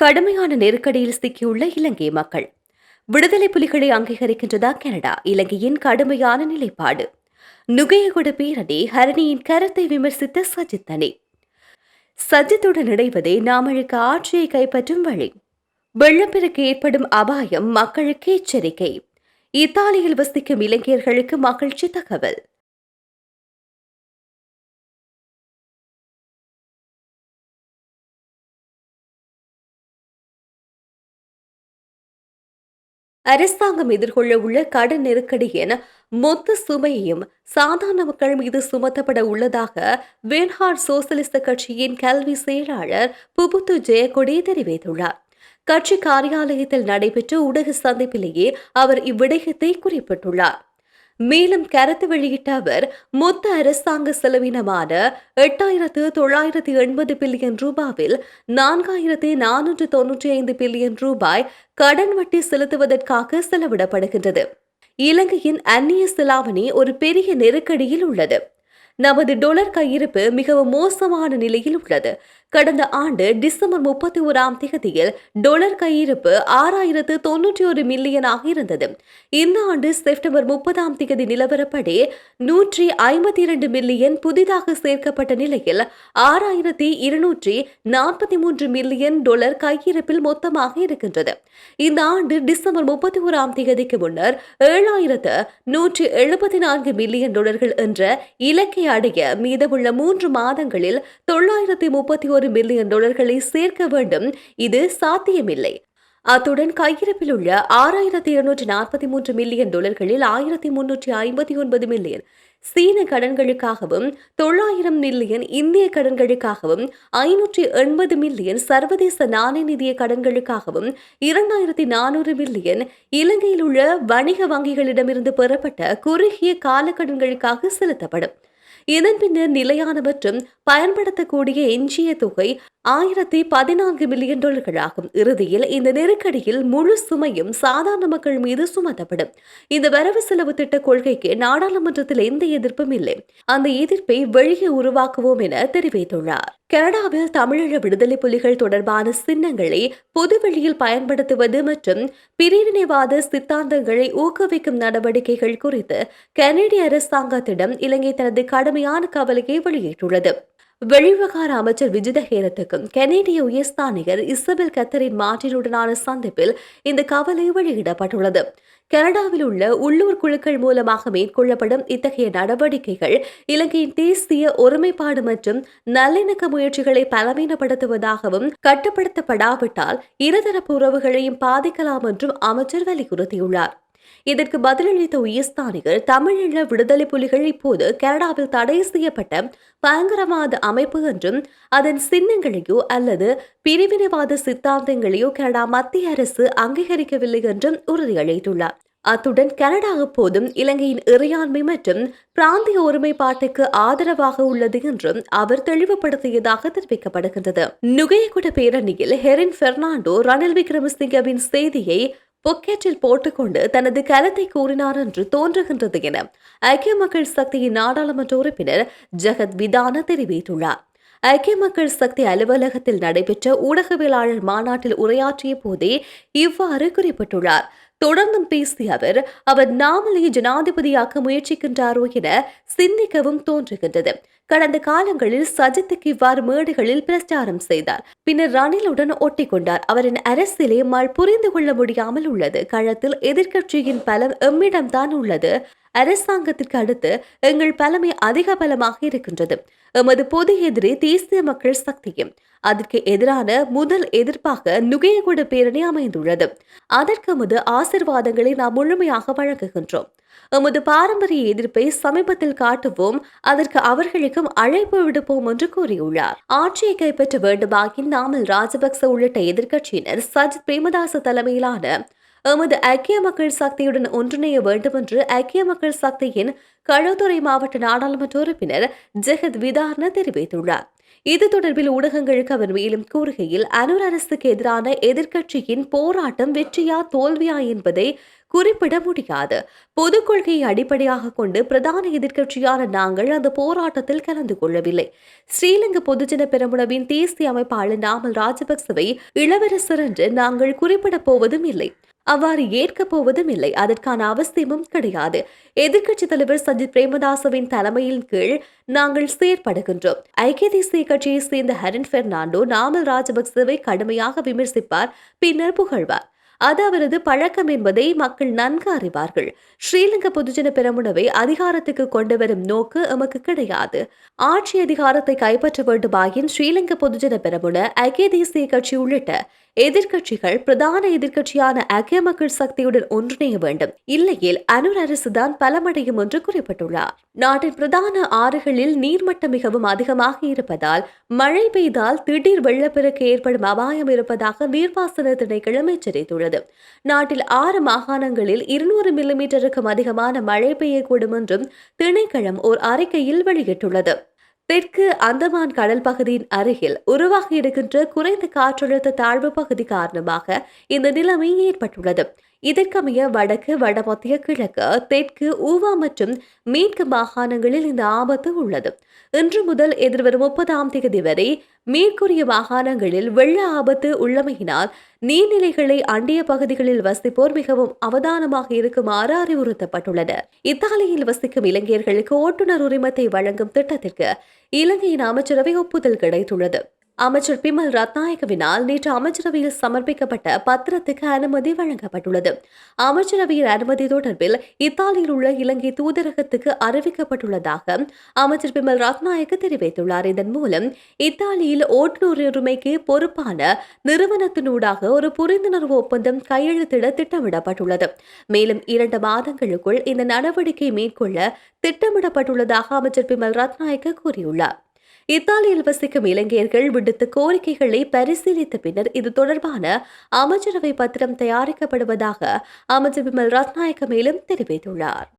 கடுமையான நெருக்கடியில் சிக்கியுள்ள இலங்கை மக்கள். விடுதலை புலிகளை அங்கீகரிக்கின்றதா கனடா? இலங்கையின் கடுமையான நிலைப்பாடு. நுகையகுட பேரணி ஹரணியின் கருத்தை விமர்சித்த சஜித் அணி சஜித்துடன் இணைவதே நாமளுக்கு ஆட்சியை கைப்பற்றும் வழி. வெள்ளப்பெருக்கு ஏற்படும் அபாயம் மக்களுக்கு எச்சரிக்கை. இத்தாலியில் வசிக்கும் இளைஞர்களுக்கு மகிழ்ச்சி தகவல். அரசாங்கம் எதிர்கொள்ள உள்ள கடன் நெருக்கடியின் மொத்த சுமையையும் சாதாரண மக்கள் மீது சுமத்தப்பட உள்ளதாக வேன்ஹார் சோசலிச கட்சியின் கல்வி செயலாளர் புபுத்து ஜெயக்கொடி தெரிவித்துள்ளார். கட்சி காரியாலயத்தில் நடைபெற்ற ஊடக சந்திப்பிலேயே அவர் இவ்விடயத்தை குறிப்பிட்டுள்ளார். மேலும் கருத்து வெளியிட்ட அவர் மொத்த அரசாங்க செலவினமான எட்டாயிரத்து தொள்ளாயிரத்து எண்பது பில்லியன் ரூபாவில் நான்காயிரத்து நானூற்று தொன்னூற்றி ஐந்து பில்லியன் ரூபாய் கடன் வட்டி செலுத்துவதற்காக செலவிடப்படுகின்றது. இலங்கையின் அந்நிய செலாவணி ஒரு பெரிய நெருக்கடியில் உள்ளது. நமது டொலர் கையிருப்பு மிகவும் மோசமான நிலையில் உள்ளது. கடந்த ஆண்டு டிசம்பர் முப்பத்தி ஓராம் தேதியில் டொலர் கையிருப்பு ஆறாயிரத்து தொன்னூற்றி ஒரு மில்லியனாக இருந்தது. இந்த ஆண்டு செப்டம்பர் முப்பதாம் தேதி நிலவரப்படி நூற்றி ஐம்பத்தி இரண்டு மில்லியன் புதிதாக சேர்க்கப்பட்ட நிலையில் ஆறாயிரத்தி இருநூற்றி நாற்பத்தி மூன்று மில்லியன் டொலர் கையிருப்பில் மொத்தமாக இருக்கின்றது. இந்த ஆண்டு டிசம்பர் முப்பத்தி ஓராம் தேதிக்கு முன்னர் ஏழாயிரத்து நூற்றி எழுபத்தி நான்கு மில்லியன் டொலர்கள் என்ற இலக்கை அடைய மீதமுள்ள மூன்று மாதங்களில் தொள்ளாயிரத்தி முப்பத்தி ஒரு மில்லியன் டாலர்களை சேர்க்க வேண்டும். இது சாத்தியமில்லை. அத்துடன் கையிருப்பில் உள்ள ஆறாயிரத்தி இருநூற்றி நாற்பத்தி மூன்று மில்லியன் டாலர்களில் ஆயிரத்தி முன்னூற்றி ஐம்பத்தி ஒன்பது மில்லியன் சீன கடன்களுக்காகவும் தொள்ளாயிரம் மில்லியன் இந்திய கடன்களுக்காகவும் ஐநூற்றி எண்பது மில்லியன் சர்வதேச நாணய நிதிய கடன்களுக்காகவும் இரண்டாயிரத்தி நானூறு மில்லியன் இலங்கையில் உள்ள வணிக வங்கிகளிடமிருந்து பெறப்பட்ட குறுகிய கால கடன்களுக்காக செலுத்தப்படும். இதன் பின்னர் நிலையான மற்றும் பயன்படுத்தக்கூடிய எஞ்சிய தொகை ஆயிரத்தி பதினான்கு மில்லியன் டாலர்களாகும். இறுதியில் இந்த நெருக்கடியில் முழு சுமையும் சாதாரண மக்கள் மீது சுமத்தப்படும். இந்த வரவு செலவு திட்ட கொள்கைக்கு நாடாளுமன்றத்தில் எந்த எதிர்ப்பும் இல்லை. அந்த எதிர்ப்பை வெளியே உருவாக்குவோம் என தெரிவித்துள்ளார். கனடாவில் தமிழீழ விடுதலை புலிகள் தொடர்பான சின்னங்களை பொதுவெளியில் பயன்படுத்துவது மற்றும் பிரிவினைவாத சித்தாந்தங்களை ஊக்குவிக்கும் நடவடிக்கைகள் குறித்து கனடிய அரசாங்கத்திடம் இலங்கை தனது கடுமையான கவலையை வெளியிட்டுள்ளது. வெளிவிவகார அமைச்சர் விஜித ஹேரத்துக்கும் கனேடிய உயர்ஸ்தானிகர் இசபெல் கத்தரின் மார்டினுடனான சந்திப்பில் இந்த கவலை வெளியிடப்பட்டுள்ளது. கனடாவில் உள்ள உள்ளூர் குழுக்கள் மூலமாக மேற்கொள்ளப்படும் இத்தகைய நடவடிக்கைகள் இலங்கையின் தேசிய ஒருமைப்பாடு மற்றும் நல்லிணக்க முயற்சிகளை பலவீனப்படுத்துவதாகவும் கட்டுப்படுத்தப்படாவிட்டால் இருதரப்பு உறவுகளையும் பாதிக்கலாம் என்றும் அமைச்சர் வலியுறுத்தியுள்ளார். இதற்கு பதிலளித்த உயர்ஸ்தானிகர் தமிழீழ விடுதலை புலிகள் இப்போது கனடாவில் தடை செய்யப்பட்ட பயங்கரவாத அமைப்பு என்றும் அதன் சின்னங்களையோ அல்லது பிரிவினைவாத சித்தாந்தங்களையோ கனடா மத்திய அரசு அங்கீகரிக்கவில்லை என்றும் உறுதியளித்துள்ளார். அத்துடன் கனடா எப்போதும் இலங்கையின் இறையாண்மை மற்றும் பிராந்திய ஒருமைப்பாட்டுக்கு ஆதரவாக உள்ளது என்றும் அவர் தெளிவுபடுத்தியதாக தெரிவிக்கப்படுகின்றது. நுகையகுட பேரணியில் ஹெரின் பெர்னாண்டோ ரணில் விக்ரமசிங்கவின் செய்தியை பொக்கெட்டில் போட்டுக்கொண்டு தனது கலத்தை கூறினார் என்று தோன்றுகின்றது என ஐக்கிய மக்கள் சக்தியின் நாடாளுமன்ற உறுப்பினர் ஜெகத் விதான தெரிவித்துள்ளார். ஐக்கிய மக்கள் சக்தி அலுவலகத்தில் நடைபெற்ற ஊடகவியலாளர் மாநாட்டில் உரையாற்றிய போதே இவ்வாறு குறிப்பிட்டுள்ளார். தொடர்ந்தும் பேசிய அவர் அவர் நாமளே ஜனாதிபதியாக்க முயற்சிக்கின்றாரோ என சிந்திக்கவும் தோன்றுகின்றது. கடந்த காலங்களில் சஜித்துக்கு இவ்வாறு மேடைகளில் பிரச்சாரம் செய்தார். பின்னர் ரணிலுடன் ஒட்டி கொண்டார் அவரின் அரசியலை மல் புரிந்து கொள்ள முடியாமல் உள்ளது. களத்தில் எதிர்க்கட்சியின் பலம் எம்மிடம்தான் உள்ளது. அரசாங்கத்திற்கு அடுத்து எங்கள் பலமே அதிக பலமாக இருக்கின்றது. எமது பொது எதிரி தேசிய மக்கள் சக்தியும் அதற்கு எதிரான முதல் எதிர்ப்பாக நுகையகுட பேரணி அமைந்துள்ளது. அதற்கு எமது ஆசிர்வாதங்களை நாம் முழுமையாக வழங்குகின்றோம். எமது பாரம்பரிய எதிர்ப்பை சமீபத்தில் காட்டுவோம். அதற்கு அவர்களுக்கும் அழைப்பு விடுப்போம் என்று கூறியுள்ளார். ஆட்சியை கைப்பற்ற வேண்டுமாயின் நாமல் ராஜபக்ச உள்ளிட்ட எதிர்க்கட்சியினர் சஜித் பிரேமதாச தலைமையிலான எமது ஐக்கிய மக்கள் சக்தியுடன் ஒன்றிணைய வேண்டும் என்று ஐக்கிய மக்கள் சக்தியின் களுத்துறை மாவட்ட நாடாளுமன்ற உறுப்பினர் ஜெகத் விதார்ன தெரிவித்துள்ளார். இது தொடர்பில் ஊடகங்களுக்கு அவர் மேலும் கூறுகையில் அனுர் அரசுக்கு எதிரான எதிர்க்கட்சியின் போராட்டம் வெற்றியா தோல்வியா என்பதை குறிப்பிட முடியாது. பொது கொள்கையை அடிப்படையாக கொண்டு பிரதான எதிர்க்கட்சியான நாங்கள் அந்த போராட்டத்தில் கலந்து கொள்ளவில்லை. ஸ்ரீலங்கா பொதுஜன பெரமுனவின் தேசிய அமைப்பாளர் நாமல் ராஜபக்சவை இளவரசர் என்று நாங்கள் குறிப்பிடப் போவதும் இல்லை. அவ்வாறு ஏற்கப் போவதும் இல்லை அதற்கான அவசியமும் கிடையாது. எதிர்க்கட்சி தலைவர் சஜித் பிரேமதாசவின் தலைமையின் கீழ் நாங்கள் செயற்படுகின்றோம். ஐக்கிய தேசிய கட்சியை சேர்ந்த ஹரின் பெர்னாண்டோ நாமல் ராஜபக்சவை கடுமையாக விமர்சிப்பார் பின்னர் புகழ்வார். அது அவரது பழக்கம் என்பதை மக்கள் நன்கு அறிவார்கள். ஸ்ரீலங்கா பொதுஜன பெரமுனவை அதிகாரத்துக்கு கொண்டு வரும் நோக்கு எமக்கு கிடையாது. ஆட்சி அதிகாரத்தை கைப்பற்ற வேண்டுமாயின் ஸ்ரீலங்கா பொதுஜன பெரமுன ஐக்கிய தேசிய கட்சி உள்ளிட்ட எதிர்க்கட்சிகள் பிரதான எதிர்க்கட்சியான ஐக்கிய மக்கள் சக்தியுடன் ஒன்றிணைய வேண்டும். இல்லையில் அனுர் அரசுதான் பலமடையும் என்று குறிப்பிட்டுள்ளார். நாட்டின் பிரதான ஆறுகளில் நீர்மட்டம் மிகவும் அதிகமாக இருப்பதால் மழை பெய்தால் திடீர் வெள்ளப்பெருக்கு ஏற்படும் அபாயம் இருப்பதாக நீர்ப்பாசன திணைக்களம் எச்சரித்துள்ளது. நாட்டில் ஆறு மாகாணங்களில் இருநூறு மில்லிமீட்டருக்கும் அதிகமான மழை பெய்யக்கூடும் என்றும் திணைக்களம் ஓர் அறிக்கையில் வெளியிட்டுள்ளது. தெற்கு அந்தமான் கடல் பகுதியின் அருகில் உருவாகி இருக்கின்ற குறைந்த காற்றழுத்த தாழ்வு பகுதி காரணமாக இந்த நிலைமை ஏற்பட்டுள்ளது. இதற்கமைய வடக்கு வடமத்திய கிழக்கு தெற்கு ஊவா மற்றும் மேற்கு மாகாணங்களில் இந்த ஆபத்து உள்ளது. இன்று முதல் எதிர்வரும் முப்பதாம் தேதி வரை மேற்கூறிய மாகாணங்களில் வெள்ள ஆபத்து உள்ளமையினால் நீர்நிலைகளை அண்டிய பகுதிகளில் வசிப்போர் மிகவும் அவதானமாக இருக்குமாறு அறிவுறுத்தப்பட்டுள்ளனர் இத்தாலியில் வசிக்கும் இலங்கையர்களுக்கு ஓட்டுநர் உரிமத்தை வழங்கும் திட்டத்திற்கு இலங்கையின் அமைச்சரவை ஒப்புதல் கிடைத்துள்ளது. அமைச்சர் பிமல் ரத்நாயகவினால் நேற்று அமைச்சரவையில் சமர்ப்பிக்கப்பட்ட பத்திரத்துக்கு அனுமதி வழங்கப்பட்டுள்ளது. அமைச்சரவையின் அனுமதி தொடர்பில் இத்தாலியில் உள்ள இலங்கை தூதரகத்துக்கு அறிவிக்கப்பட்டுள்ளதாக அமைச்சர் பிமல் ரத்நாயக்க தெரிவித்துள்ளார். இதன் மூலம் இத்தாலியில் ஓட்டுநர் உரிமைக்கு பொறுப்பான நிறுவனத்தினூடாக ஒரு புரிந்துணர்வு ஒப்பந்தம் கையெழுத்திட திட்டமிடப்பட்டுள்ளது. மேலும் இரண்டு மாதங்களுக்குள் இந்த நடவடிக்கை மேற்கொள்ள திட்டமிடப்பட்டுள்ளதாக அமைச்சர் பிமல் ரத்நாயக்க கூறியுள்ளார். இத்தாலியில் வசிக்கும் இலங்கையர்கள் விடுத்த கோரிக்கைகளை பரிசீலித்த பின்னர் இது தொடர்பான அமைச்சரவை பத்திரம் தயாரிக்கப்படுவதாக அமைச்சர் விமல் ரத்நாயக்க மேலும் தெரிவித்துள்ளார்.